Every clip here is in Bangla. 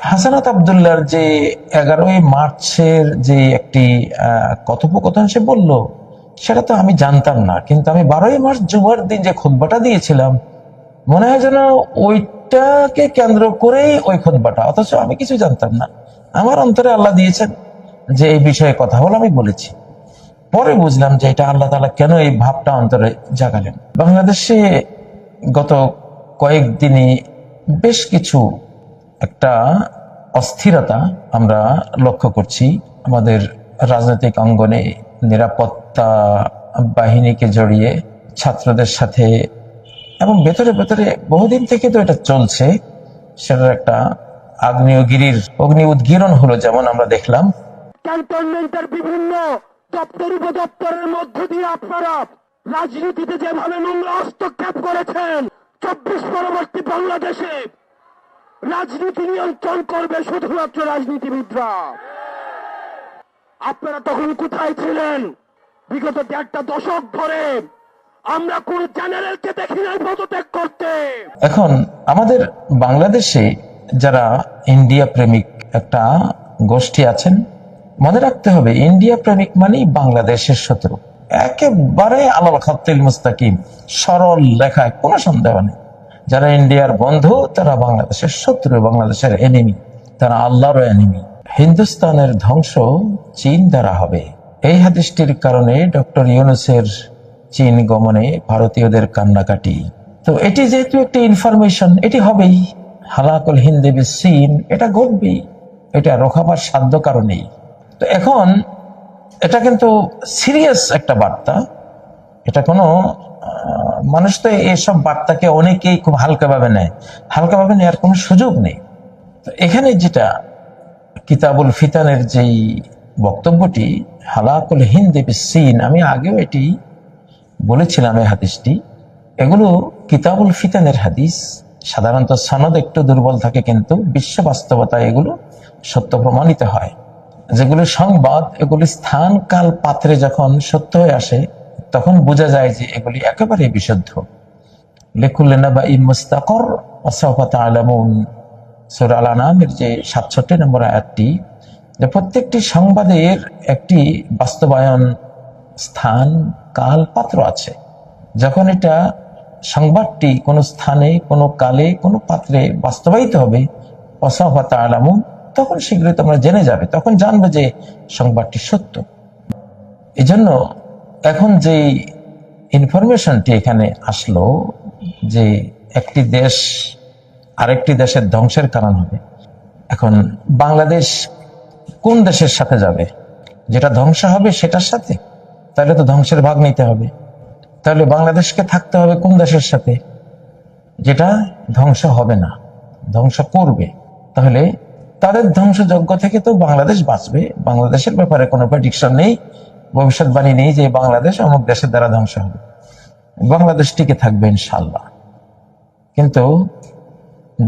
হাসানাত আবদুল্লার যে এগারোই মার্চের যে একটি কথোপকথন সে বলল, সেটা তো আমি জানতাম না, কিন্তু আমি বারোই মার্চ জুমার দিন যে খুতবাটা দিয়েছিলাম, মনে হয় যেন ওইটাকে কেন্দ্র করেই ওই খুতবাটা, অথচ আমি কিছু জানতাম না। আমার অন্তরে আল্লাহ দিয়েছেন যে এই বিষয়ে কথা বলে আমি বলেছি। পরে বুঝলাম যে এটা আল্লাহ তালা কেন এই ভাবটা অন্তরে জাগালেন। বাংলাদেশে গত কয়েকদিনই বেশ কিছু একটা অস্থিরতা আমরা লক্ষ্য করছি আমাদের রাজনৈতিক অঙ্গনে নিরাপত্তা বাহিনীকে জড়িয়ে ছাত্রদের সাথে এবং ভেতরে ভেতরে বহুদিন থেকে তো এটা চলছে। সেটার একটা আগ্নেয়গিরির অগ্নি উদ্গীরণ হলো যেমন আমরা দেখলাম। বিভিন্ন দপ্তর, উপদপ্তরের মধ্য দিয়ে আপনারা রাজনীতিতে যেভাবে নোংরা হস্তক্ষেপ করেছেন, চব্বিশ পরবর্তী বাংলাদেশে রাজনীতি নিয়ন্ত্রণ করবে শুধুমাত্র রাজনীতিবিদরা। আপনারা তখন কোথায় ছিলেন? বিগত দেড়টা দশক ধরে আমরা কোন চ্যানেলকে দেখি নাই পদত্যাগ করতে। এখন আমাদের বাংলাদেশে যারা ইন্ডিয়া প্রেমিক একটা গোষ্ঠী আছেন, মনে রাখতে হবে, ইন্ডিয়া প্রেমিক মানেই বাংলাদেশের শত্রু। একেবারে আলাল খাত্তিল মুস্তাকিম, সরল লেখায় কোনো সন্দেহ নেই। যারা ইন্ডিয়ার বন্ধু, তারা বাংলাদেশের শত্রু, বাংলাদেশের এনিমি তারা আল্লাহর এনিমি হিন্দুস্তানের ধ্বংস চীন দ্বারা হবে। এই হাদিসটির কারণে ডক্টর ইউনুসের চীন গমনে ভারতীয়দের কান্নাকাটি। তো এটি যেহেতু একটি ইনফরমেশন এটি হবেই। হালাকুল হিন্দে চীন, এটা ঘটবেই। এটা রোখাবার সাধ্য কারণেই। তো এখন, এটা কিন্তু সিরিয়াস একটা বার্তা। এটা কোনো মানুষ তো এসব বার্তাকে অনেকেই খুব হালকাভাবে নেয়। হালকাভাবে নেওয়ার কোনো সুযোগ নেই। তো এখানে যেটা কিতাবুল ফিতানের যেই বক্তব্যটি, হালাকুল হিন্দ সিন আমি আগেও এটি বলেছিলাম এই হাদিসটি। এগুলো কিতাবুল ফিতানের হাদিস। সাধারণত সনদ একটু দুর্বল থাকে কিন্তু বিশ্ব বাস্তবতায় এগুলো সত্য প্রমাণিত হয়। যেগুলো সংবাদ, এগুলি স্থান কাল পাত্রে যখন সত্য হয়ে আসে তখন বোঝা যায় যে এগুলি একেবারে বিশুদ্ধ। লেখুল্লেনা বা ইমস্তাকর অসফাত আলামুন যে সাতষট্টি নম্বর আয়াতটি প্রত্যেকটি সংবাদের একটি বাস্তবায়ন স্থান কাল পাত্র আছে। যখন এটা সংবাদটি কোনো স্থানে, কোনো কালে, কোনো পাত্রে বাস্তবায়িত হবে অসফাত আলামুন তখন শীঘ্রই তোমরা জেনে যাবে, তখন জানবে যে সংবাদটি সত্য। এজন্য এখন যে ইনফরমেশনটি এখানে আসলো, যে একটি দেশ আরেকটি দেশের ধ্বংসের কারণ হবে, এখন বাংলাদেশ কোন দেশের সাথে যাবে? যেটা ধ্বংস হবে সেটার সাথে? তাহলে তো ধ্বংসের ভাগ নিতে হবে। তাহলে বাংলাদেশকে থাকতে হবে কোন দেশের সাথে? যেটা ধ্বংস হবে না, ধ্বংস করবে। তাহলে তাদের ধ্বংসযজ্ঞ থেকে তো বাংলাদেশ বাঁচবে। বাংলাদেশের ব্যাপারে কোনো প্রেডিকশন নেই। ভবিষ্যৎবাণী নেই যে বাংলাদেশ অমুক দেশের দ্বারা ধ্বংস হবে। বাংলাদেশ টিকে থাকবে ইনশাল্লাহ কিন্তু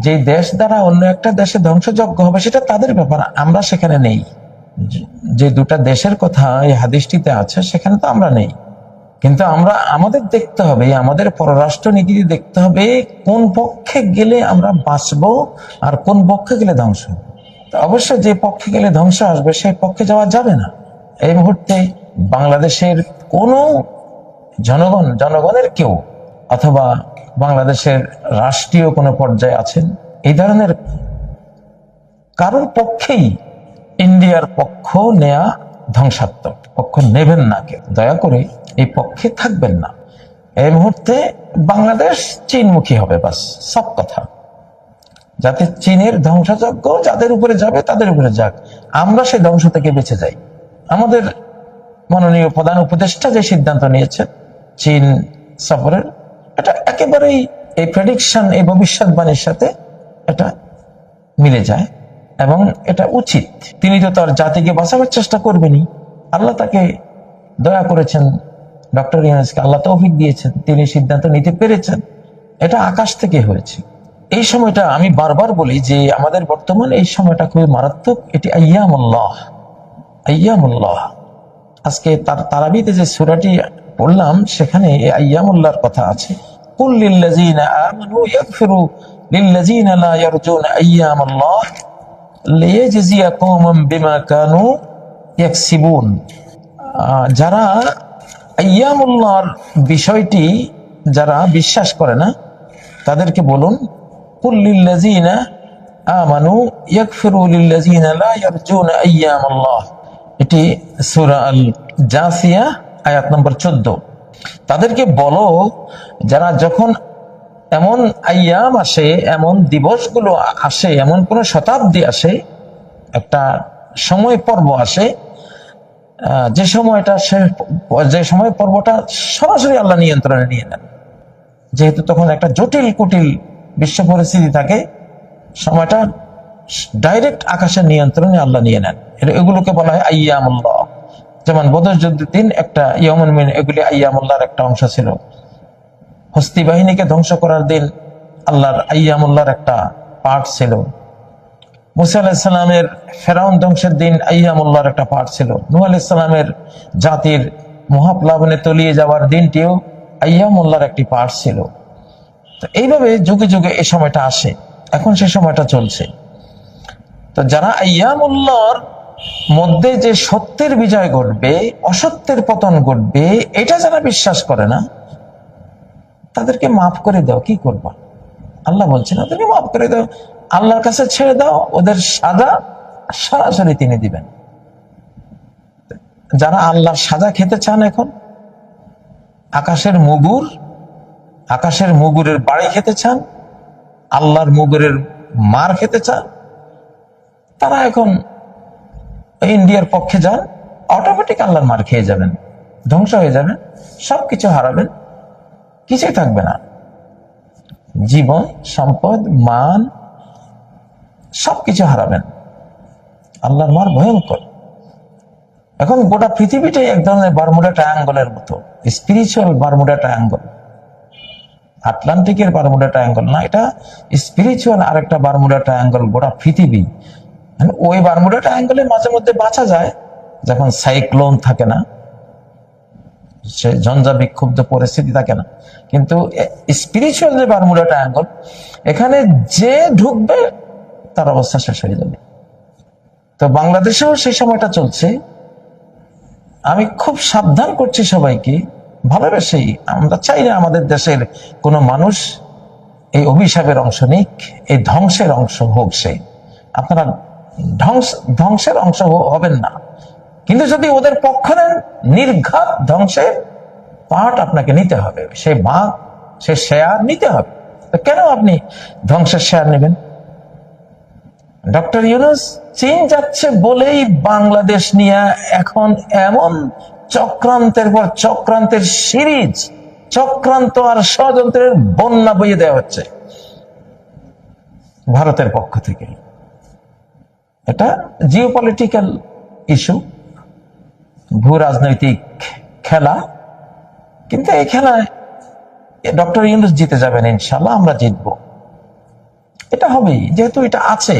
যে দেশ দ্বারা অন্য একটা দেশে ধ্বংসযজ্ঞ হবে সেটা তাদের ব্যাপার, আমরা সেখানে নেই। যে- দুটা দেশের কথা এই হাদিসটিতে আছে, সেখানে তো আমরা নেই। কিন্তু আমরা, আমাদের দেখতে হবে, আমাদের পররাষ্ট্র নীতিতে দেখতে হবে কোন পক্ষে গেলে আমরা বাঁচবো আর কোন পক্ষে গেলে ধ্বংস অবশ্যই যে পক্ষে গেলে ধ্বংস আসবে, সেই পক্ষে যাওয়া যাবে না। এই মুহূর্তে বাংলাদেশের কোনো জনগণ, জনগণের কেউ অথবা বাংলাদেশের রাষ্ট্রীয় কোনো পর্যায়ে আছেন, এই ধরনের কারোর পক্ষেই ইন্ডিয়ার পক্ষ নেয়া ধ্বংসাত্মক, পক্ষ নেবেন না কেউ। দয়া করে এই পক্ষে থাকবেন না। এই মুহূর্তে বাংলাদেশ চীনমুখী হবে, বাস, সব কথা। যাতে চীনের ধ্বংসযজ্ঞ যাদের উপরে যাবে, তাদের উপরে যাক। আমরা সেই ধ্বংস থেকে বেঁচে যাই। আমাদের মাননীয় প্রধান উপদেষ্টা যে সিদ্ধান্ত নিয়েছেন চীন সফরের, এটা একেবারেই এই প্রেডিকশন এই ভবিষ্যৎবাণীর সাথে এটা মিলে যায় এবং এটা উচিত। তিনি তো তার জাতিকে বাঁচাবার চেষ্টা করবেনই। আল্লাহ তাকে দয়া করেছেন, ডক্টর ইউনুসকে আল্লাহ তৌফিক দিয়েছেন, তিনি সিদ্ধান্ত নিতে পেরেছেন। এটা আকাশ থেকে হয়েছে। এই সময়টা আমি বারবার বলি যে আমাদের বর্তমানে এই সময়টা খুবই মারাত্মক। এটি আয়ামুল্লাহ আয়ামুল্লাহ আজকে তার তারাবিতে যে সুরাটি পড়লাম, সেখানে এই আয়ামুল্লাহর কথা আছে। যারা বিষয়টি যারা বিশ্বাস করে না, তাদেরকে বলুন কুল্লিল্লাযিনা আমানু ইয়াগফিরু লিল্লাযিনা লা ইয়ারজুনা আইয়ামাল্লাহ এটি সূরা আল জাসিয়া আয়াত নম্বর 14 তাদেরকে বলো, যারা যখন এমন আইয়াম আসে, এমন দিবসগুলো আসে, এমন কোন শতাব্দী আসে, একটা সময় পর্ব আসে যে সময়টা সে, যে সময় পর্বটা সরাসরি আল্লাহ নিয়ন্ত্রণে নিয়ে নেন। যেহেতু তখন একটা জটিল কুটিল বিশ্ব পরিস্থিতি থাকে, সময়টা ডাইরেক্ট আকাশের নিয়ন্ত্রণে আল্লাহ নিয়ে নেন। এগুলোকে বলা হয় আইয়ামুল্লাহ। যেমন বদর যুদ্ধের দিন একটা ইয়মন মিন, এগুলি আইয়ামুল্লাহর একটা অংশ ছিল। হস্তি বাহিনীকে ধ্বংস করার দিন আল্লাহর আইয়ামুল্লাহর একটা পার্ট ছিল। মুসা আলাহিসাল্লামের ফেরাউন ধ্বংসের দিন আইয়ামুল্লাহর একটা পার্ট ছিল। নূহ আলাইসাল্লামের জাতির মহাপ্লাবনে তলিয়ে যাওয়ার দিনটিও আইয়ামুল্লাহর একটি পার্ট ছিল। তো এইভাবে যুগে যুগে এই সময়টা আসে। এখন সে সময়টা চলছে। তো যারা আইয়ামুল্লাহর মধ্যে যে সত্যের বিজয় ঘটবে, অসত্যের পতন ঘটবে, এটা যারা বিশ্বাস করে না, তাদেরকে মাফ করে দাও, কি করবা? আল্লাহ বলছেন, ওদেরকে মাফ করে দাও, আল্লাহর কাছে ছেড়ে দাও, ওদের সাজা সরাসরি তিনি দিবেন। যারা আল্লাহর সাজা খেতে চান এখন, আকাশের মুগুর, আকাশের মুগুরের বাড়ি খেতে চান, আল্লাহর মুগুরের মার খেতে চান তারা এখন ইন্ডিয়ার পক্ষে যান অটোমেটিক আল্লাহর মার খেয়ে যাবেন, ধ্বংস হয়ে যাবেন, সবকিছু হারাবেন, কিছুই থাকবে না। জীবন, সম্পদ, মান, সবকিছু হারাবেন। আল্লাহর মার ভয়ঙ্কর। এখন গোটা পৃথিবীটাই এক ধরনের বারমুডা ট্রায়াঙ্গলের মতো। স্পিরিচুয়াল বারমুডা ট্রায়াঙ্গল আটলান্টিকের বারমুডা ট্রায়াঙ্গল না, এটা স্পিরিচুয়াল আরেকটা বারমুডা ট্রায়াঙ্গল গোটা পৃথিবী। মানে ওই বারমুডা ট্রায়াঙ্গলে মাঝে মধ্যে বাঁচা যায়, যখন সাইক্লোন থাকে না, সে ঝঞ্ঝা বিক্ষুব্ধ পরিস্থিতি থাকে না। কিন্তু স্পিরিচুয়াল যে বারমুডা ট্রায়াঙ্গল এখানে যে ঢুকবে, তার অবস্থা শেষ হয়ে যাবে। তো বাংলাদেশেও সেই সময়টা চলছে। আমি খুব সাবধান করছি সবাইকে, ভালোবেসেই। আমরা চাই না আমাদের দেশের কোনো মানুষ এই অভিশাপের অংশ নিক, এই ধ্বংসের অংশ হোক সে। আপনারা ধ্বংস, ধ্বংসের অংশ হবেন না। কিন্তু যদি ওদের পক্ষ নেন, নির্ঘাত ধ্বংসের পার্ট আপনাকে নিতে হবে। সে ভাগ সে শেয়ার নিতে হবে। কেন আপনি ধ্বংসের শেয়ার নেবেন? ডক্টর ইউনুস চীন যাচ্ছে বলেই বাংলাদেশ নিয়ে এখন এমন চক্রান্তের পর চক্রান্তের সিরিজ, চক্রান্ত আর ষড়যন্ত্রের বন্যা বইয়ে দেওয়া হচ্ছে। ভারতের পক্ষ থেকে। এটা জিও পলিটিক্যাল ইস্যু ভূ রাজনৈতিক খেলা, কিন্তু এই খেলায় ডক্টর ইউনুস জিতে যাবেন ইনশাল্লাহ আমরা জিতবো। এটা হবেই, যেহেতু এটা আছে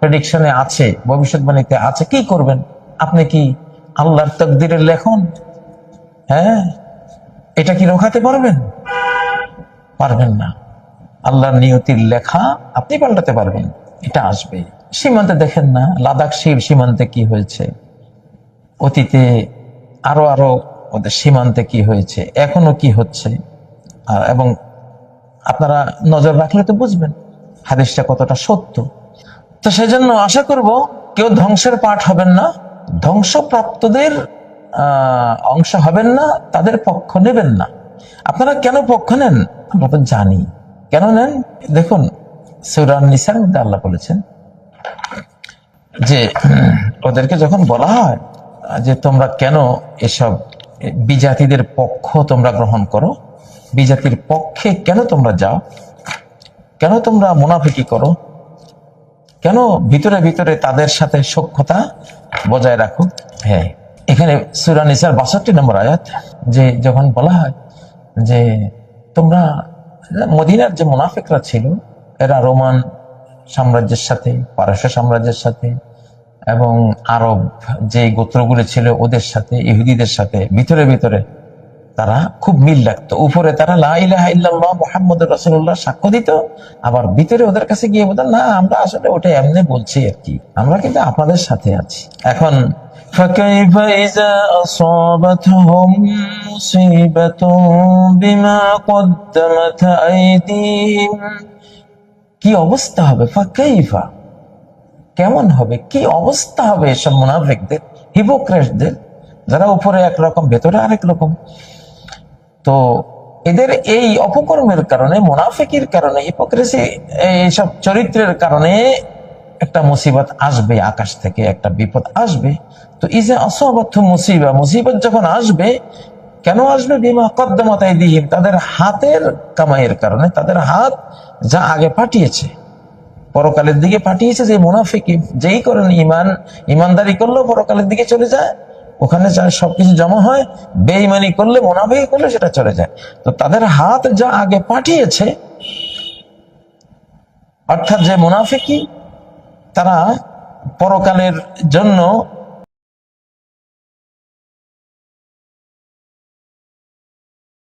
প্রেডিকশনে আছে, ভবিষ্যৎবাণীতে আছে, কি করবেন? আপনি কি আল্লাহর তকদিরের লেখন? হ্যাঁ? এটা কি রোখাতে পারবেন? পারবেন না। আল্লাহর নিয়তির লেখা আপনি পাল্টাতে পারবেন, এটা আসবে সীমান্তে দেখেন না, লাদাখ সীমান্তে কি হয়েছে? অতীতে আরও আরও ওদের সীমান্তে কি হয়েছে? এখনও কি হচ্ছে? আর এবং আপনারা নজর রাখলে তো বুঝবেন হাদিসটা কতটা সত্য। তো সেজন্য আশা করব কেউ ধ্বংসের পাঠ হবেন না, ধ্বংসপ্রাপ্তদের অংশ হবেন না, তাদের পক্ষ নেবেন না। আপনারা কেন পক্ষ নেন? আমরা তো জানি। কেন নেন? দেখুন সৌরান নিসার মধ্যে আল্লাহ বলেছেন যে ওদেরকে যখন বলা হয় যে তোমরা কেন এসব বিজাতিদের পক্ষ তোমরা গ্রহণ করো, বিজাতির পক্ষে কেন তোমরা যাও, কেন তোমরা মুনাফিকি করো, কেন ভিতরে ভিতরে তাদের সাথে সক্ষতা বজায় রাখো? হ্যাঁ এখানে সুরানিসার বাষট্টি নম্বর আয়াত, যে যখন বলা হয় যে তোমরা মদিনার যে মুনাফিকরা ছিল, এরা রোমান সাম্রাজ্যের সাথে পারস্য সাম্রাজ্যের সাথে এবং আরব যে গোত্রগুলো ছিল ওদের সাথে ইহুদিদের সাথে ভিতরে ভিতরে তারা খুব মিল রাখতো উপরে তারা লাহ মোহাম্মদ রসুল্লাহ সাক্ষ্য দিত আবার ভিতরে ওদের কাছে গিয়ে বলতেন না আমরা আসলে ওটা এমনি বলছি আর কি আমরা কিন্তু আপনাদের সাথে আছি এখন فكيف إذا أصابتهم مصيبة بما قدمت أيديهم কি অবস্থা হবে? ফাকাইফা কেমন হবে? কি অবস্থা হবে এসব মুনাফিকদের হিপোক্রেটদের যারা উপরে একরকম ভেতরে আরেক রকম। তো এদের এই অপকর্মের কারণে, মুনাফিকির কারণে হিপোক্রেসি এইসব চরিত্রের কারণে একটা মুসিবত আসবে, আকাশ থেকে একটা বিপদ আসবে। তো এই যে অসবর্থ মুসিবা, মুসিবত যখন আসবে কেন আসবে? বিমা কদ্দমাতাই দিহিম তাদের হাতের কামাইয়ের কারণে, তাদের হাত যা আগে পাঠিয়েছে পরকালের দিকে পাঠিয়েছে যে মুনাফিকি, যেই করেন ইমান ইমানদারি করলেও পরকালের দিকে চলে যায়। ওখানে যা সবকিছু জমা হয়, বেঈমানি করলে, মুনাফিকি করলে সেটা চলে যায়। তো তাদের হাত যা আগে পাঠিয়েছে, অর্থাৎ যে মুনাফিকি তারা পরকালের জন্য